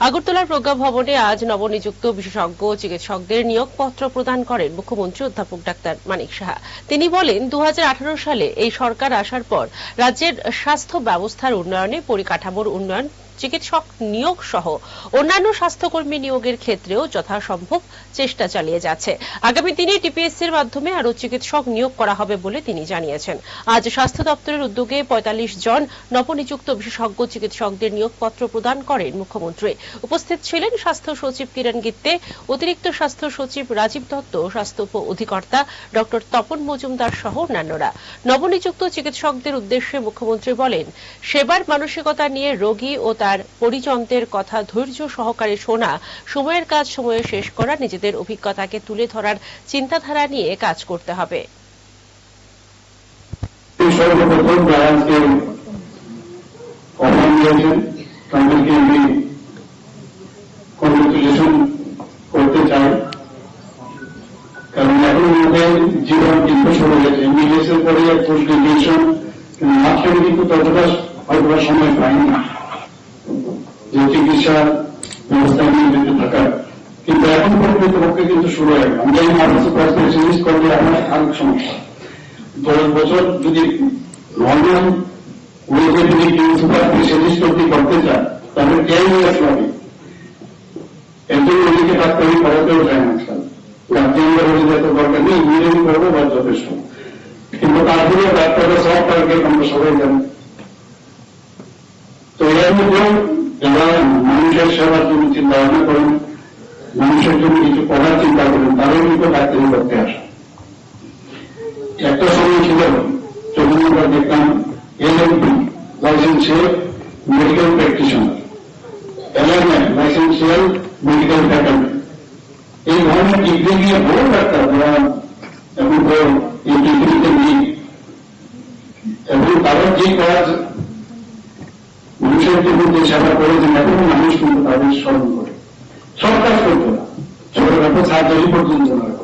আগরতলার প্রজ্ঞা ভবনে আজ নবনিযুক্ত বিশেষজ্ঞ চিকিৎসকদের নিয়োগপত্র প্রদান করেন মুখ্যমন্ত্রী অধ্যাপক ডাক্তার মানিক সাহা। তিনি বলেন দু হাজার আঠারো সালে এই সরকার আসার পর রাজ্যের স্বাস্থ্য ব্যবস্থার উন্নয়নে পরিকাঠামোর উন্নয়ন চিকিৎসক নিয়োগ সহ অন্যান্য স্বাস্থ্যকর্মী নিয়োগের ক্ষেত্রেও যথাসম্ভব চেষ্টা চালিয়ে যাচ্ছে। আগামী দিনে টিপিএসসির মাধ্যমে আরও চিকিৎসক নিয়োগ করা হবে বলে তিনি জানিয়েছেন। আজ স্বাস্থ্য দপ্তরের উদ্যোগে পঁয়তাল্লিশ জন নবনিযুক্ত বিশেষজ্ঞ চিকিৎসকদের নিয়োগপত্র প্রদান করেন মুখ্যমন্ত্রী। উপস্থিত ছিলেন স্বাস্থ্য সচিব কিরণ গিত্তে, অতিরিক্ত স্বাস্থ্য সচিব রাজীব দত্ত, স্বাস্থ্য উপ অধিকর্তা ড তপন মজুমদার সহ অন্যান্যরা। নবনিযুক্ত চিকিৎসকদের উদ্দেশ্যে মুখ্যমন্ত্রী বলেন, সেবার মানসিকতা নিয়ে রোগী ও তার পরিজনদের কথা ধৈর্য সহকারে শোনা, সময়ের কাজ সময়ে শেষ করা, নিজেদের অভিজ্ঞতাকে তুলে ধরার চিন্তাধারা নিয়ে কাজ করতে হবে। করতে চাই। জীবন কিন্তু সময় পাইনি যে চিকিৎসা ব্যবস্থা নিয়ে বেঁচে থাকার কিন্তু এখন পক্ষে কিন্তু শুরু হয়ে গেল আমরা এই মানুষ স্পেশালিস্ট করলে আমার আরেক সমস্যা দশ বছর যদি নর্মাল ওয়েতে যদি কেউ সুপার স্পেশালিস্ট অব্দি করতে চায় তাহলে টেন ইয়ার্স লাগে একজন রোগীকে ডাক্তারি করাতেও যায় না আজকাল গার্জিয়ানরা বলে যেতে দরকার নেই ইঞ্জিনিয়ারিং করবো বা যথেষ্ট কিন্তু তারপরে ডাক্তাররা সব টার্গেট আমরা সবাই জানি তো এর মধ্যে যারা মানুষের সেবার জন্য চিন্তা ভাবনা করেন মানুষের জন্য কিছু করার চিন্তা করেন তারাও কিন্তু ডাক্তারি করতে আসে একটা সময় ছিল যখন আমরা দেখতাম LMP licentiate medical practitioner LMM licentiate medical faculty এই ধরনের ডিগ্রি নিয়ে বড় ডাক্তার যারা এখন তো এই ডিগ্রিতে নেই এবং তারা যে কাজ যে সেবা করেছেন এখন মানুষ কিন্তু তাদের স্মরণ করে। সব কাজ করতো না। ছোটখাটো সার্জারি পর্যন্ত না